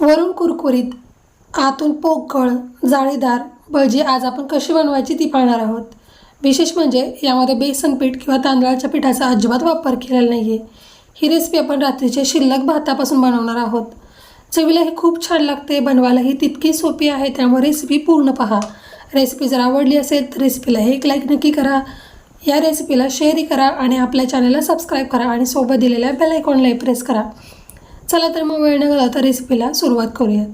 वरून कुरकुरीत आतून पोकळ जाळीदार भजी आज आपण कशी बनवायची ती पाहणार आहोत. विशेष म्हणजे यामध्ये बेसन पीठ किंवा तांदळाच्या पिठाचा अजिबात वापर केलेला नाही आहे ही रेसिपी आपण रात्रीच्या शिल्लक भातापासून बनवणार आहोत. चवीला हे खूप छान लागते बनवायला ही तितकी सोपी आहे त्यामुळे रेसिपी पूर्ण पहा. रेसिपी जर आवडली असेल तर रेसिपीला एक लाईक नक्की करा. या रेसिपीला शेअरही करा आणि आपल्या चॅनलला सबस्क्राईब करा आणि सोबत दिलेल्या बेल आयकॉनलाही प्रेस करा. चला तर मग वेळ न घालवता रेसिपीला सुरुवात करूयात.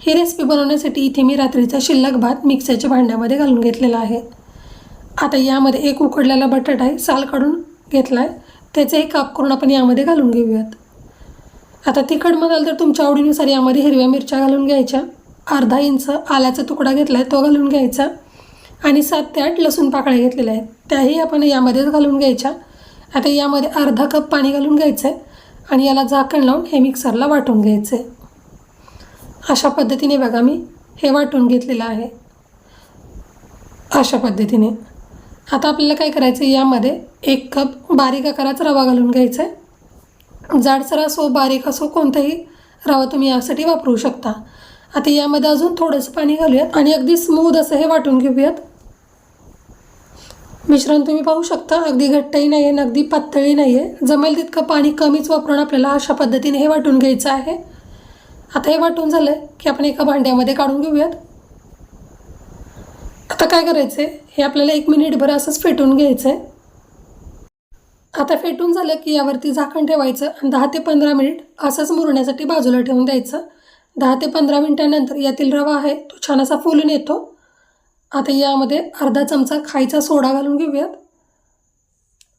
ही रेसिपी बनवण्यासाठी इथे मी रात्रीचा शिल्लक भात मिक्सरच्या भांड्यामध्ये घालून घेतलेला आहे. आता यामध्ये एक उकडलेला बटाटा आहे साल काढून घेतला आहे त्याचे एक काप करून आपण यामध्ये घालून घेऊयात. आता तिखट म्हणाल तर तुमच्या आवडीनुसार यामध्ये हिरव्या मिरच्या घालून घ्यायच्या. अर्धा इंच आल्याचा तुकडा घेतला आहे तो घालून घ्यायचा. आणि सात ते आठ लसूण पाकळ्या घेतलेल्या आहेत. त्याही आपण यामध्येच घालून घ्यायच्या. आता यामध्ये अर्धा कप पाणी घालून घ्यायचं आहे आणि याला झाकण लावून हे मिक्सरला वाटून घ्यायचं. आहे अशा पद्धतीने बघा मी हे वाटून घेतलेलं आहे. अशा पद्धतीने. आता आपल्याला काय करायचं आहे यामध्ये एक कप बारीक आकाराचा रवा घालून घ्यायचा आहे जाडसर असो बारीक असो कोणताही रवा तुम्ही यासाठी वापरू शकता. आता यामध्ये अजून थोडंसं पाणी घालूयात आणि अगदी स्मूद असं हे वाटून घेऊयात. मिश्रण तुम्ही पाहू शकता अगदी घट्टही नाही आहे अगदी पातळही नाही आहे जमेल तितकं पाणी कमीच वापरून आपल्याला अशा पद्धतीने हे वाटून घ्यायचं आहे. आता हे वाटून झालं की आपण एका भांड्यामध्ये काढून घेऊयात. आता काय करायचं आहे हे आपल्याला एक मिनिटभर असंच फेटून घ्यायचं आहे आता फेटून झालं की यावरती झाकण ठेवायचं आणि दहा ते पंधरा मिनिट असंच मुरण्यासाठी बाजूला ठेवून द्यायचं. दहा ते पंधरा मिनिटानंतर यातील रवा आहे तो छान असा फुलून येतो. आता यामध्ये अर्धा चमचा खायचा सोडा घालून घेऊयात.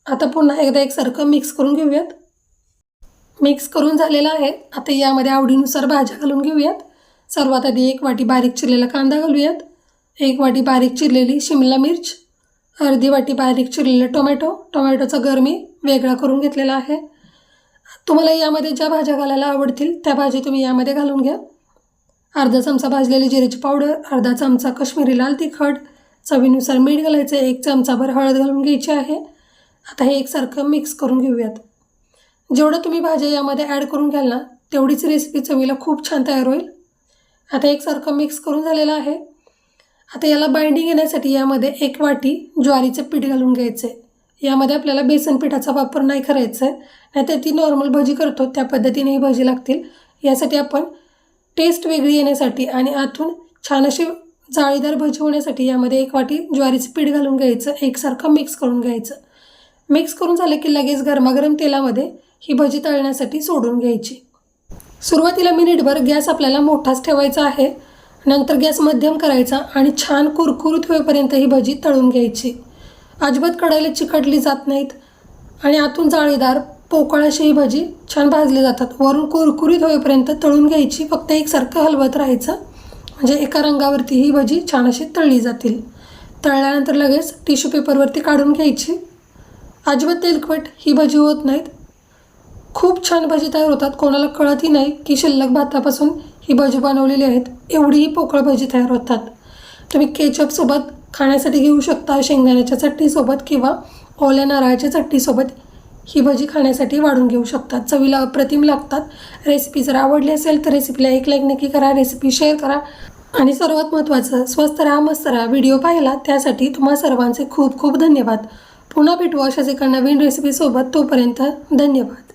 आता पुन्हा एकदा एकसारखं मिक्स करून घेऊयात. मिक्स करून झालेलं आहे. आता यामध्ये आवडीनुसार भाज्या घालून घेऊयात. सर्वात आधी एक वाटी बारीक चिरलेला कांदा घालूयात. एक वाटी बारीक चिरलेली शिमला मिर्च. अर्धी वाटी बारीक चिरलेलं टोमॅटो. टोमॅटोचा गरमी वेगळा करून घेतलेला आहे. तुम्हाला यामध्ये ज्या भाज्या घालायला आवडतील त्या भाज्या तुम्ही यामध्ये घालून घ्या. अर्धा चमचा भाजलेली जिऱ्याची पावडर अर्धा चमचा कश्मीरी लाल तिखट चवीनुसार मीठ घालायचं एक चमचाभर हळद घालून घ्यायची आहे. आता हे एकसारखं मिक्स करून घेऊयात. जेवढं तुम्ही भाज्या यामध्ये ॲड करून घ्याल ना तेवढीच रेसिपी चवीला खूप छान तयार होईल. आता एकसारखं मिक्स करून झालेलं आहे. आता याला बाइंडिंग येण्यासाठी यामध्ये एक वाटी ज्वारीचं पीठ घालून घ्यायचं आहे. यामध्ये आपल्याला बेसन पिठाचा वापर नाही करायचा आहे. नाहीतर ती नॉर्मल भजी करतो त्या पद्धतीने ही भजी लागतील. यासाठी आपण टेस्ट वेगळी येण्यासाठी आणि आतून छान असे जाळीदार भजी होण्यासाठी यामध्ये एक वाटी ज्वारीचं पीठ घालून घ्यायचं एकसारखं मिक्स करून घ्यायचं. मिक्स करून झालं की लगेच गरमागरम तेलामध्ये ही भजी तळण्यासाठी सोडून घ्यायची. सुरुवातीला मिनिटभर गॅस आपल्याला मोठाच ठेवायचा आहे. नंतर गॅस मध्यम करायचा आणि छान कुरकुरीत होईपर्यंत ही भजी तळून घ्यायची. अजिबात कढायला चिकटली जात नाहीत आणि आतून जाळीदार पोकळाशी ही भजी छान भाजली जातात. वरून कुरकुरीत होईपर्यंत तळून घ्यायची फक्त एकसारखं हलवत राहायचं. म्हणजे एका रंगावरती ही भजी छान अशी तळली जातील. तळल्यानंतर लगेच टिश्यू पेपरवरती काढून घ्यायची. अजिबात तेलकट ही भजी होत नाहीत. खूप छान भजी तयार होतात. कोणाला कळतही नाही की शिल्लक भातापासून ही भजी बनवलेली आहेत. एवढीही पोकळ भजी तयार होतात. तुम्ही केचपसोबत खाण्यासाठी घेऊ शकता शेंगदाण्याच्या चटणीसोबत किंवा ओल्या नारळाच्या चटणीसोबत. ही भजी खाण्यासाठी वाढून घेऊ शकतात. चवीला अप्रतिम लागतात. रेसिपी जर आवडली असेल तर रेसिपीला एक लाईक नक्की करा रेसिपी शेअर करा. आणि सर्वात महत्त्वाचं स्वस्त राहा मस्त राहा व्हिडिओ पाहिला त्यासाठी तुम्हा सर्वांचे खूप खूप धन्यवाद. पुन्हा भेटू अशाच एका नवीन रेसिपीसोबत तोपर्यंत धन्यवाद.